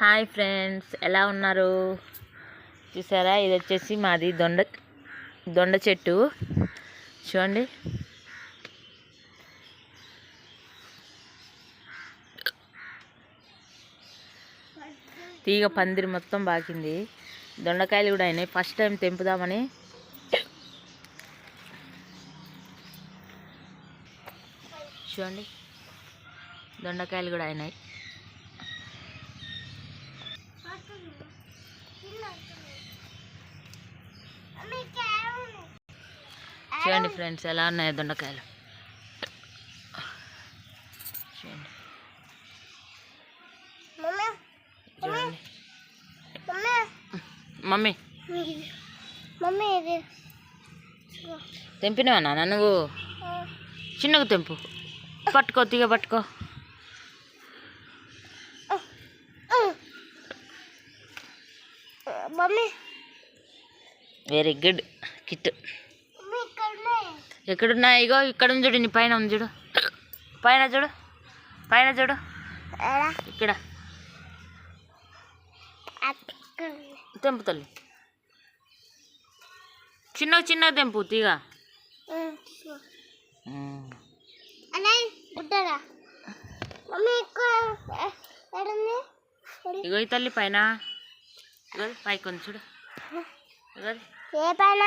Hi friends ఎలా ఉన్నారు? చూసారా? ఇది వచ్చేసి మాది దొండ దొండ చెట్టు. చూడండి. తీగ పందిరి మొత్తం బాకింది. దొండకాయలు కూడా అయినాయి. ఫస్ట్ టైం తెంపుదామని. చూడండి. దొండకాయలు కూడా అయినాయి. చూడండి ఫ్రెండ్స్ ఎలా ఉన్నాయో దొండకాయలు. చూడండి. చూడండి. మమ్మీ. మమ్మీ. ఇది. తెంపినావా నాన్న నువ్వు? చిన్నగా తెంపు. పట్టుకో తీగ పట్టుకో. మమ్మీ. వెరీ గుడ్ కిట్ ఎక్కడున్నా? ఇగో ఇక్కడ ఉంది చూడు నీ పైన ఉంది చూడు. పైన చూడు పైన చూడు. ఇక్కడ. తెంపు తల్లి. చిన్నగా చిన్నగా తెంపు తీగ. ఇగో ఈ తల్లి పైన. పైకి ఉంది చూడు. ఏ పైన?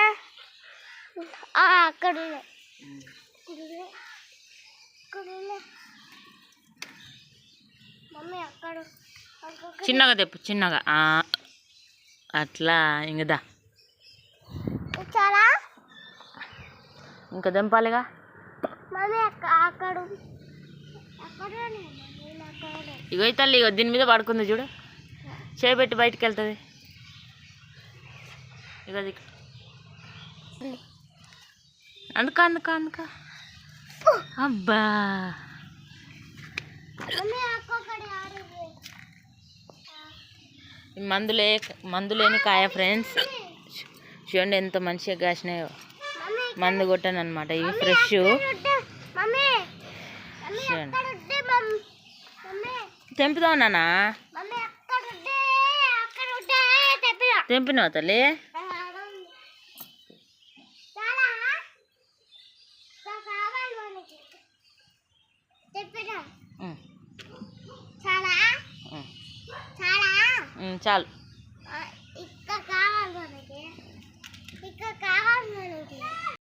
అక్కడ. చిన్నగా తెప్పు చిన్నగా. అట్లా ఇంకదా చాలా ఇంకా ఉన్నాయి. ఇగో తల్లి ఇగో దీని మీద పడుకుంది చూడు. చేపెట్టి బయటికి వెళ్తుంది. ఇగో. అందుక అందుక అందుక. అబ్బా. మందులే మందులేని కాయ ఫ్రెండ్స్ చూడండి ఎంత మంచిగా కాసినాయో. మందు కొట్టాను అనమాట ఇవి ఫ్రెష్ ఉంటే మమ్మీ. మమ్మీ చూడండి. చాలా ఉమ్, చాలా ఉమ్, చాలు ఆ, ఇక్కడ కావాలి మనకి ఇక్కడ కావాలి మనకి